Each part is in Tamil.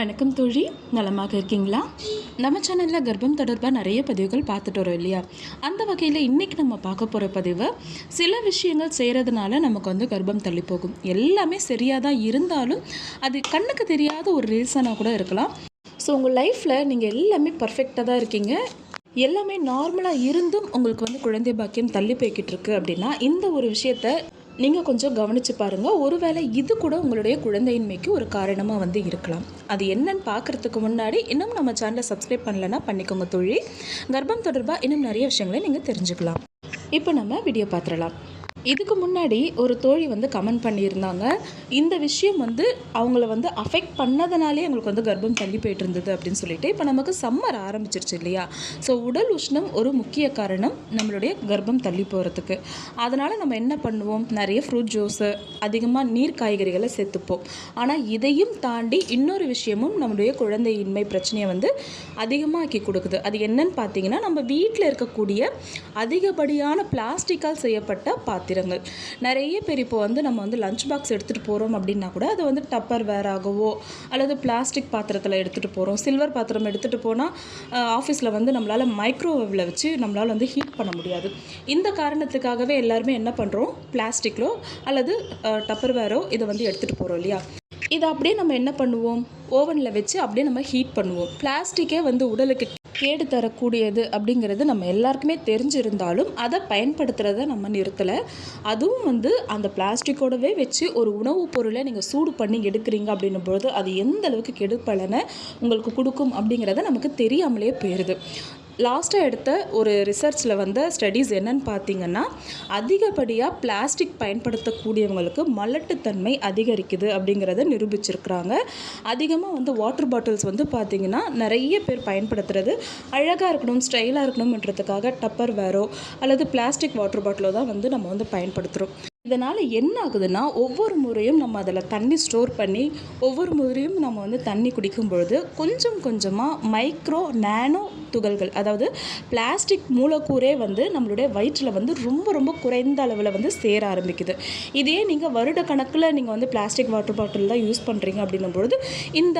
வணக்கம் தோழி. நலமாக இருக்கீங்களா? நம்ம சேனலில் கர்ப்பம் தொடர்பாக நிறைய பதிவுகள் பார்த்துட்டு வரோம் இல்லையா? அந்த வகையில் இன்றைக்கி நம்ம பார்க்க போகிற பதிவு சில விஷயங்கள் செய்கிறதுனால நமக்கு வந்து கர்ப்பம் தள்ளி போகும். எல்லாமே சரியாக தான் இருந்தாலும் அது கண்ணுக்கு தெரியாத ஒரு ரீசனாக கூட இருக்கலாம். ஸோ உங்கள் லைஃப்பில் நீங்கள் எல்லாமே பர்ஃபெக்டாக தான் இருக்கீங்க. எல்லாமே நார்மலாக இருந்தும் உங்களுக்கு வந்து குழந்தை பாக்கியம் தள்ளி போய்கிட்டு இருக்கு அப்படின்னா இந்த ஒரு விஷயத்த நீங்கள் கொஞ்சம் கவனித்து பாருங்கள் ஒருவேளை இது கூட உங்களுடைய குழந்தையின்மைக்கு ஒரு காரணமாக வந்து இருக்கலாம். அது என்னன்னு பார்க்குறதுக்கு முன்னாடி இன்னும் நம்ம சேனலை சப்ஸ்கிரைப் பண்ணலன்னா பண்ணிக்கோங்க தொழில் கர்ப்பம் தொடர்பாக இன்னும் நிறைய விஷயங்களை நீங்கள் தெரிஞ்சுக்கலாம். இப்போ நம்ம வீடியோ பார்த்துடலாம். இதுக்கு முன்னாடி ஒரு தோழி வந்து கமெண்ட் பண்ணியிருந்தாங்க. இந்த விஷயம் வந்து அவங்கள வந்து அஃபெக்ட் பண்ணதுனாலே அவங்களுக்கு வந்து கர்ப்பம் தள்ளி போயிட்டு இருந்தது அப்படின்னு சொல்லிட்டு இப்போ நமக்கு சம்மர் ஆரம்பிச்சிருச்சு இல்லையா? ஸோ உடல் உஷ்ணம் ஒரு முக்கிய காரணம் நம்மளுடைய கர்ப்பம் தள்ளி போகிறதுக்கு அதனால் நம்ம என்ன பண்ணுவோம்? நிறைய ஃப்ரூட் ஜூஸு அதிகமாக நீர் காய்கறிகளை சேர்த்துப்போம். ஆனால் இதையும் தாண்டி இன்னொரு விஷயமும் நம்மளுடைய குழந்தையின்மை பிரச்சனையை வந்து அதிகமாக்கி கொடுக்குது. அது என்னன்னு பார்த்தீங்கன்னா நம்ம வீட்டில் இருக்கக்கூடிய அதிகப்படியான பிளாஸ்டிக்கால் செய்யப்பட்ட பாத்திரங்கள். நிறைய பேர் இப்போ வந்து நம்ம வந்து லஞ்ச் பாக்ஸ் எடுத்துகிட்டு போகிறோம் அப்படின்னா கூட அதை வந்து டப்பர் வேராகவோ அல்லது பிளாஸ்டிக் பாத்திரத்தில் எடுத்துகிட்டு போகிறோம் சில்வர் பாத்திரம் எடுத்துகிட்டு போனால் ஆஃபீஸில் வந்து நம்மளால் மைக்ரோவேவில் வச்சு நம்மளால் வந்து ஹீட் பண்ண முடியாது. இந்த காரணத்துக்காகவே எல்லாருமே என்ன பண்ணுறோம் பிளாஸ்டிக்லோ அல்லது டப்பர் வேரோ இதை வந்து எடுத்துகிட்டு போகிறோம் இல்லையா? இதை அப்படியே நம்ம என்ன பண்ணுவோம்? ஓவனில் வச்சு அப்படியே நம்ம ஹீட் பண்ணுவோம். பிளாஸ்டிக்கே வந்து உடலுக்கு கேடு தரக்கூடியது அப்படிங்கிறது நம்ம எல்லாருக்குமே தெரிஞ்சிருந்தாலும் அதை பயன்படுத்துகிறத நம்ம நிறுத்தலை. அதுவும் வந்து அந்த பிளாஸ்டிக்கோடவே வச்சு ஒரு உணவுப் பொருளை நீங்கள் சூடு பண்ணி எடுக்கிறீங்க அப்படின்னும் பொழுது அது எந்த அளவுக்கு கெடுப்பலனை உங்களுக்கு கொடுக்கும் அப்படிங்கிறத நமக்கு தெரியாமலே போயிடுது லாஸ்ட்டாக எடுத்த ஒரு ரிசர்ச்சில் வந்த ஸ்டடீஸ் என்னன்னு பார்த்தீங்கன்னா அதிகப்படியாக பிளாஸ்டிக் பயன்படுத்தக்கூடியவங்களுக்கு மலட்டுத்தன்மை அதிகரிக்குது அப்படிங்கிறத நிரூபிச்சிருக்கிறாங்க. அதிகமாக வந்து வாட்டர் பாட்டில்ஸ் வந்து பார்த்திங்கன்னா நிறைய பேர் பயன்படுத்துறது அழகாக இருக்கணும் ஸ்டைலாக இருக்கணும்ன்றதுக்காக டப்பர் வேரோ அல்லது பிளாஸ்டிக் வாட்டர் பாட்டிலோ தான் வந்து நம்ம வந்து பயன்படுத்துகிறோம் இதனால் என்ன ஆகுதுன்னா ஒவ்வொரு முறையும் நம்ம அதில் தண்ணி ஸ்டோர் பண்ணி ஒவ்வொரு முறையும் நம்ம வந்து தண்ணி குடிக்கும் பொழுது கொஞ்சம் கொஞ்சமாக மைக்ரோ நேனோ துகள்கள் அதாவது பிளாஸ்டிக் மூலக்கூறே வந்து நம்மளுடைய வயிற்றில் வந்து ரொம்ப ரொம்ப குறைந்த அளவில் வந்து சேர ஆரம்பிக்குது. இதே நீங்கள் வருட கணக்கில் நீங்கள் வந்து பிளாஸ்டிக் வாட்டர் பாட்டில் தான் யூஸ் பண்ணுறீங்க அப்படின்னும் பொழுது இந்த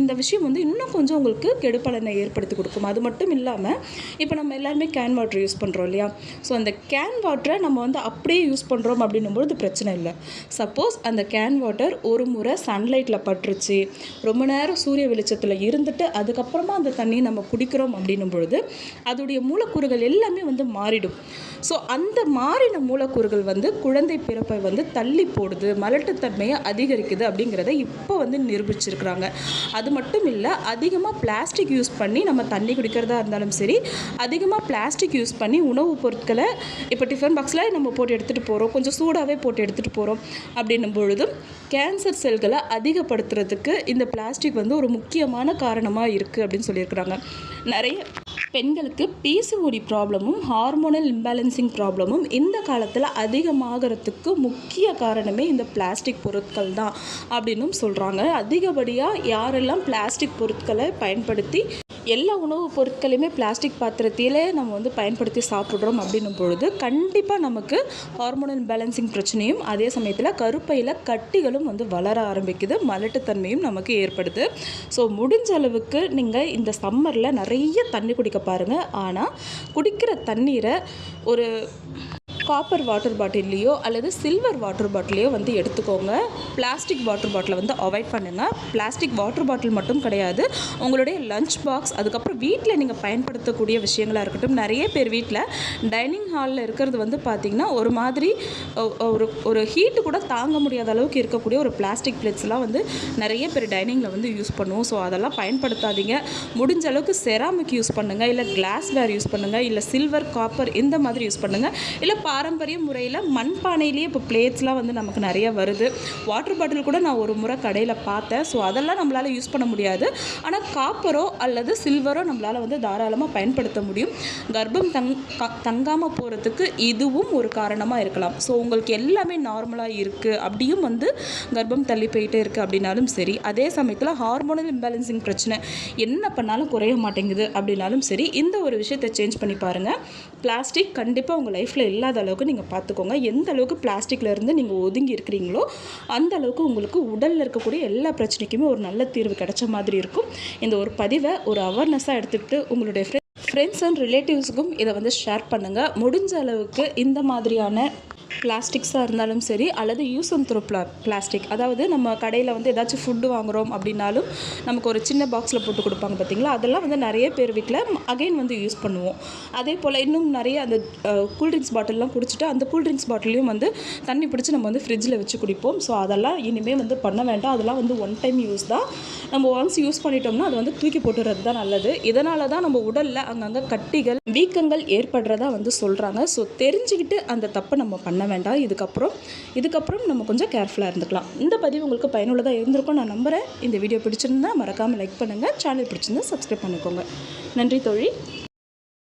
இந்த விஷயம் வந்து இன்னும் கொஞ்சம் உங்களுக்கு கெடுப்பலனை ஏற்படுத்தி கொடுக்கும். அது மட்டும் இல்லாமல் இப்போ நம்ம எல்லாருமே கேன் வாட்டர் யூஸ் பண்ணுறோம் இல்லையா? ஸோ அந்த கேன் வாட்டரை நம்ம வந்து அப்படியே யூஸ் பண்ணுறோம் அப்படின்னும்பொழுது பிரச்சனை இல்லை. சப்போஸ் அந்த கேன் வாட்டர் ஒரு முறை சன்லைட்டில் பட்டுருச்சு. ரொம்ப நேரம் சூரிய வெளிச்சத்தில் இருந்துட்டு அதுக்கப்புறமா அந்த தண்ணியை நம்ம குடிக்கிறோம் அப்படின்னும் பொழுது அதோடைய மூலக்கூறுகள் எல்லாமே வந்து மாறிடும். ஸோ அந்த மாறின மூலக்கூறுகள் வந்து குழந்தை பிறப்பை வந்து தள்ளி போடுது மலட்டுத்தன்மையை அதிகரிக்குது அப்படிங்கிறத இப்போ வந்து நிரூபிச்சிருக்கிறாங்க. அது மட்டும் இல்லை அதிகமாக பிளாஸ்டிக் யூஸ் பண்ணி நம்ம தண்ணி குடிக்கிறதா இருந்தாலும் சரி அதிகமாக பிளாஸ்டிக் யூஸ் பண்ணி உணவுப் பொருட்களை இப்போ டிஃபன் பாக்ஸில் நம்ம போட்டு எடுத்துகிட்டு போகிறோம் கொஞ்சம் சூடாகவே போட்டு எடுத்துகிட்டு போகிறோம் அப்படின்னும் பொழுதும் கேன்சர் செல்களை அதிகப்படுத்துறதுக்கு இந்த பிளாஸ்டிக் வந்து ஒரு முக்கியமான காரணமாக இருக்குது அப்படின்னு சொல்லியிருக்கிறாங்க. நிறைய பெண்களுக்கு பிசிஓடி ப்ராப்ளமும் ஹார்மோனல் இம்பேலன்சிங் ப்ராப்ளமும் இந்த காலத்தில் அதிகமாகிறதுக்கு முக்கிய காரணமே இந்த பிளாஸ்டிக் பொருட்கள் தான் அப்படின்னும் சொல்கிறாங்க அதிகப்படியாக யாரெல்லாம் பிளாஸ்டிக் பொருட்களை பயன்படுத்தி எல்லா உணவுப் பொருட்களையுமே பிளாஸ்டிக் பாத்திரத்திலே நம்ம வந்து பயன்படுத்தி சாப்பிட்றோம் அப்படின்னும் பொழுது கண்டிப்பாக நமக்கு ஹார்மோனல் பேலன்சிங் பிரச்சனையும் அதே சமயத்தில் கருப்பையில் கட்டிகளும் வந்து வளர ஆரம்பிக்குது மலட்டுத்தன்மையும் நமக்கு ஏற்படுது. ஸோ முடிஞ்ச அளவுக்கு நீங்கள் இந்த சம்மரில் நிறைய தண்ணி குடிக்க பாருங்கள் ஆனால் குடிக்கிற தண்ணீரை ஒரு காப்பர் வாட்டர் பாட்டில்லையோ அல்லது சில்வர் வாட்டர் பாட்டிலையோ வந்து எடுத்துக்கோங்க. பிளாஸ்டிக் வாட்டர் பாட்டிலை வந்து அவாய்ட் பண்ணுங்கள் பிளாஸ்டிக் வாட்டர் பாட்டில் மட்டும் கிடையாது. உங்களுடைய லஞ்ச் பாக்ஸ் அதுக்கப்புறம் வீட்டில் நீங்கள் பயன்படுத்தக்கூடிய விஷயங்களாக இருக்கட்டும் நிறைய பேர் வீட்டில் டைனிங் ஹாலில் இருக்கிறது வந்து பார்த்திங்கன்னா ஒரு மாதிரி ஒரு ஒரு ஹீட்டு கூட தாங்க முடியாத அளவுக்கு இருக்கக்கூடிய ஒரு பிளாஸ்டிக் பிளேட்ஸ்லாம் வந்து நிறைய பேர் டைனிங்கில் வந்து யூஸ் பண்ணுவோம். ஸோ அதெல்லாம் பயன்படுத்தாதீங்க. முடிஞ்ச அளவுக்கு செராமிக் யூஸ் பண்ணுங்கள் இல்லை கிளாஸ் வேர் யூஸ் பண்ணுங்கள் இல்லை சில்வர் காப்பர் இந்த மாதிரி யூஸ் பண்ணுங்கள் இல்லை பா பாரம்பரிய முறையில் மண்பானையிலேயே இப்போ பிளேட்ஸ்லாம் வந்து நமக்கு நிறைய வருது. வாட்டர் பாட்டில் கூட நான் ஒரு முறை கடையில் பார்த்தேன். ஸோ அதெல்லாம் நம்மளால் யூஸ் பண்ண முடியாது. ஆனால் காப்பரோ அல்லது சில்வரோ நம்மளால் வந்து தாராளமாக பயன்படுத்த முடியும். கர்ப்பம் தங் தங்காமல் போகிறதுக்கு இதுவும் ஒரு காரணமாக இருக்கலாம். ஸோ உங்களுக்கு எல்லாமே நார்மலாக இருக்குது அப்படியும் வந்து கர்ப்பம் தள்ளி போயிட்டே இருக்குது அப்படின்னாலும் சரி. அதே சமயத்தில் ஹார்மோனல் இம்பேலன்சிங் பிரச்சனை. என்ன பண்ணாலும் குறைய மாட்டேங்குது அப்படின்னாலும் சரி. இந்த ஒரு விஷயத்தை சேஞ்ச் பண்ணி பாருங்கள் பிளாஸ்டிக் கண்டிப்பாக உங்கள் லைஃப்பில் இல்லாத அளவுக்கு நீங்கள் பார்த்துக்கோங்க எந்த அளவுக்கு பிளாஸ்டிக்ல இருந்து நீங்கள் ஒதுங்கி இருக்கிறீங்களோ அந்த அளவுக்கு உங்களுக்கு உடலில் இருக்கக்கூடிய எல்லா பிரச்சனைக்குமே ஒரு நல்ல தீர்வு கிடைச்ச மாதிரி இருக்கும். இந்த ஒரு பதிவை ஒரு அவேர்னஸாக எடுத்துக்கிட்டு உங்களுடைய ஃப்ரெண்ட்ஸ் அண்ட் ரிலேட்டிவ்ஸுக்கும் இதை வந்து ஷேர் பண்ணுங்கள் முடிஞ்ச அளவுக்கு இந்த மாதிரியான பிளாஸ்டிக்ஸாக இருந்தாலும் சரி அல்லது யூஸ் அண்ட் த்ரோ பிளா பிளாஸ்டிக் அதாவது நம்ம கடையில் வந்து ஏதாச்சும் ஃபுட்டு வாங்குகிறோம் அப்படின்னாலும் நமக்கு ஒரு சின்ன பாக்ஸில் போட்டு கொடுப்பாங்க பார்த்தீங்களா அதெல்லாம் வந்து நிறைய பேர் வீட்டில் அகைன் வந்து யூஸ் பண்ணுவோம். அதே போல் இன்னும் நிறைய அந்த கூல்ட்ரிங்க்ஸ் பாட்டில்லாம் குடிச்சிட்டு அந்த கூல்ட்ரிங்க்ஸ் பாட்டிலையும் வந்து தண்ணி பிடிச்சி நம்ம வந்து ஃப்ரிட்ஜில் வச்சு குடிப்போம். ஸோ அதெல்லாம் இனிமேல் வந்து பண்ண வேண்டாம். அதெல்லாம் வந்து ஒன் டைம் யூஸ் தான். நம்ம ஒன்ஸ் யூஸ் பண்ணிட்டோம்னா அதை வந்து தூக்கி போட்டுறது தான் நல்லது. இதனால தான் நம்ம உடலில் அங்கங்கே கட்டிகள் வீக்கங்கள் ஏற்படுறதா வந்து சொல்கிறாங்க ஸோ தெரிஞ்சுக்கிட்டு அந்த தப்பை நம்ம பண்ண வேண்டாம். இதுக்கப்புறம் இதுக்கப்புறம் நம்ம கொஞ்சம் கேர்ஃபுல்லாக இருந்துக்கலாம். இந்த பதிவு உங்களுக்கு பயனுள்ளதாக இருந்திருக்கும் நான் நம்புகிறேன் இந்த வீடியோ பிடிச்சிருந்தா மறக்காமல் லைக் பண்ணுங்கள் சேனல் பிடிச்சிருந்தா சப்ஸ்கிரைப் பண்ணிக்கோங்க. நன்றி தோழி.